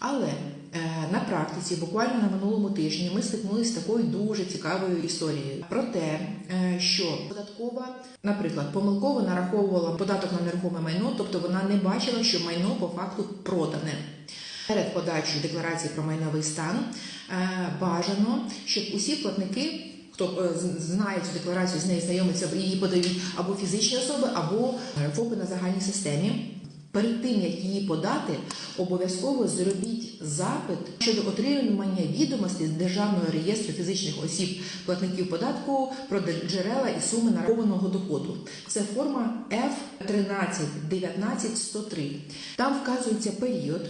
Але е, на практиці, буквально на минулому тижні, ми стикнулися з такою дуже цікавою історією про те, е, що податкова, наприклад, помилково нараховувала податок на нерухоме майно, тобто вона не бачила, що майно по факту продане. Перед подачею декларації про майновий стан е, бажано, щоб усі платники. Хто знає цю декларацію, з нею знайомиться, її подають або фізичні особи, або ФОПи на загальній системі. Перед тим як її подати, обов'язково зробіть запит щодо отримання відомостей з державного реєстру фізичних осіб платників податку про джерела і суми нарахованого доходу. Це форма F13 19 103. Там вказується період.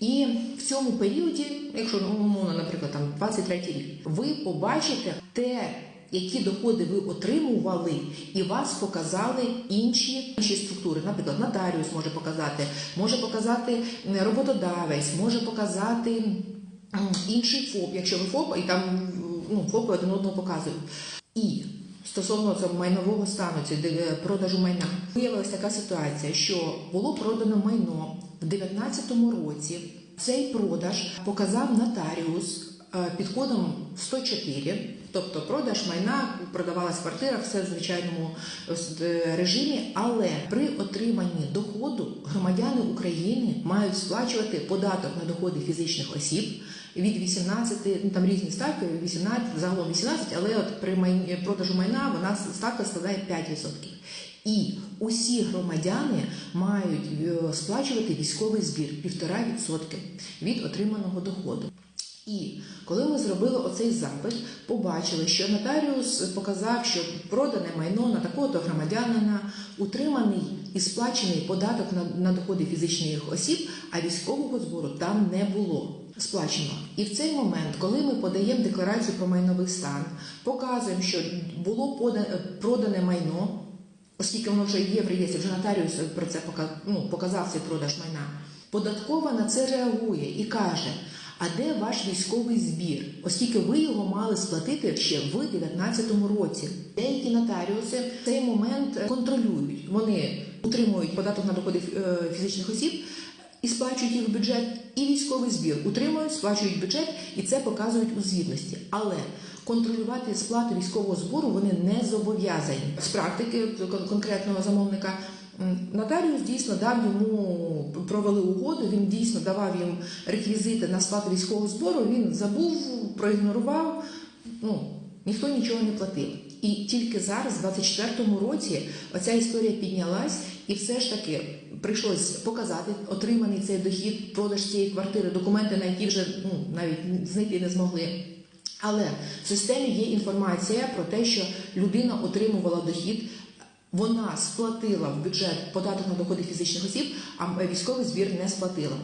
І в цьому періоді, якщо умовно, наприклад, там 23 рік, ви побачите те, які доходи ви отримували, і вас показали інші, інші структури. Наприклад, нотаріус може показати, може показати роботодавець, може показати інший ФОП, якщо ви ФОП, і там ну, ФОПи один одного показують. І Стосовно цього майнового стану, ці продажу майна, виявилася така ситуація, що було продано майно в 2019 році. Цей продаж показав нотаріус е, під кодом 104, тобто продаж майна, продавалась квартира, все в звичайному е, режимі. Але при отриманні доходу громадяни України мають сплачувати податок на доходи фізичних осіб від 18, ну там різні ставки, 18, загалом 18, але от при май- продажу майна вона ставка складає 5%. І усі громадяни мають е, сплачувати військовий збір 1,5% від отриманого доходу. І коли ми зробили оцей запит, побачили, що нотаріус показав, що продане майно на такого-то громадянина, утриманий і сплачений податок на, доходи фізичних осіб, а військового збору там не було сплачено. І в цей момент, коли ми подаємо декларацію про майновий стан, показуємо, що було продане майно, оскільки воно вже є в реєстрі, вже нотаріус про це пока- ну, показав цей продаж майна. Податкова на це реагує і каже: а де ваш військовий збір? Оскільки ви його мали сплатити ще в 2019 році. Деякі нотаріуси цей момент контролюють. Вони утримують податок на доходи е, фізичних осіб і сплачують їх в бюджет, і військовий збір утримують, сплачують бюджет, і це показують у звітності. Але контролювати сплату військового збору вони не зобов'язані. З практики конкретного замовника нотаріус дійсно дав йому провели угоду. Він дійсно давав їм реквізити на сплату військового збору. Він забув, проігнорував. Ну ніхто нічого не платив. І тільки зараз, в 24-му році, оця історія піднялась, і все ж таки прийшлось показати отриманий цей дохід, продаж цієї квартири, документи, на які вже ну навіть знайти не змогли. Але в системі є інформація про те, що людина отримувала дохід, вона сплатила в бюджет податок на доходи фізичних осіб, а військовий збір не сплатила.